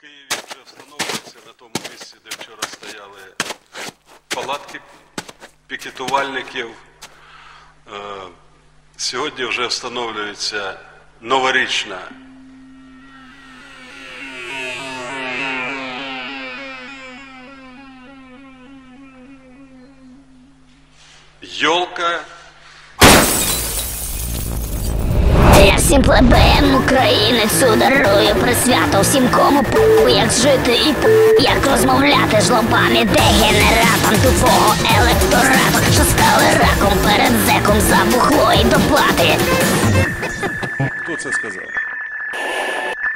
Києві вже встановлюється на тому місці, де вчора стояли палатки пікетувальників. Е, Сьогодні вже встановлюється новорічна йолка. Всім плебеям українець дарую присвято всім кому п***, як жити і п***, як розмовляти жлобами дегенератам тупого електорату, що стали раком перед зеком за бухло і доплати. Хто це сказав?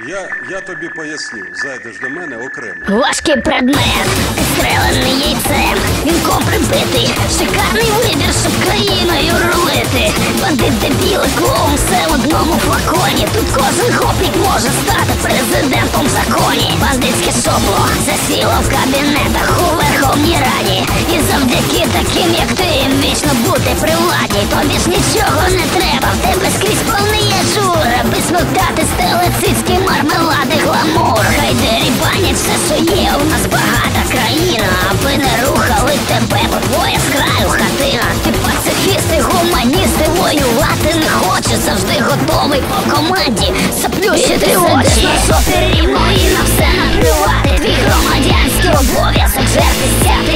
Я, я тобі поясню, зайдеш до мене окремо. Важкий предмет, підстрелений яйцем, вінком прибитий, шикарний вибір, щоб країною рулити. Бандит дебіли, клоун, все в одному флаконі. Тут кожен гопник може стати президентом в законі. Бандитське сопло засіло в кабінетах у Верховній Раді. І завдяки таким, як ти, вічно бути при владі. Тобі ж нічого не треба, в тебе скрізь у нас багата країна, аби не рухали тебе, бо твоя з краю хатина. Ти пацифісти, гуманісти воювати не хочеш, завжди готовий по команді заплющити очі. на жопі рівно і на все наплювати. Твій громадянський обов'язок жертви стяти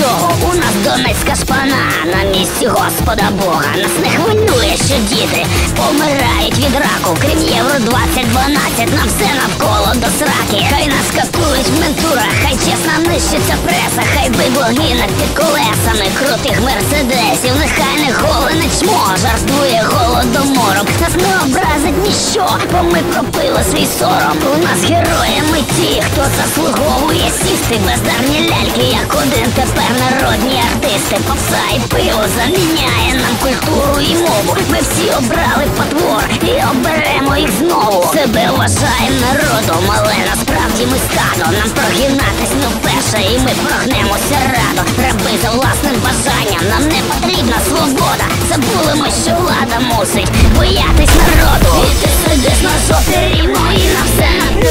нічого. У нас Донецька шпана на місці Господа Бога. Нас не хвилює, що діти помирають від раку. Крім євро 2012, нам все навколо до сраки. Хай нас катують в ментурах, хай чесно нищиться преса, хай бидло гине під колесами крутих мерседесів. Нехай не голене чмо, жартує голодомором. Нас не образить ніщо, бо ми пропили свій сором. У нас героями ті, хто заслуговує сісти бездарні ляльки, як один тепер народні артисти. Попса і пиво заміняє нам культуру і мову. Ми всі обрали потвор і оберемо їх знову. Себе вважаємо народом, але насправді ми стадо. Нам прогинатись не вперше, і ми прогнемося радо. Раби за власним бажанням, нам потрібна свобода. Забули ми, що влада мусить боятись народу. І ти сидиш на жопі рівно і на все.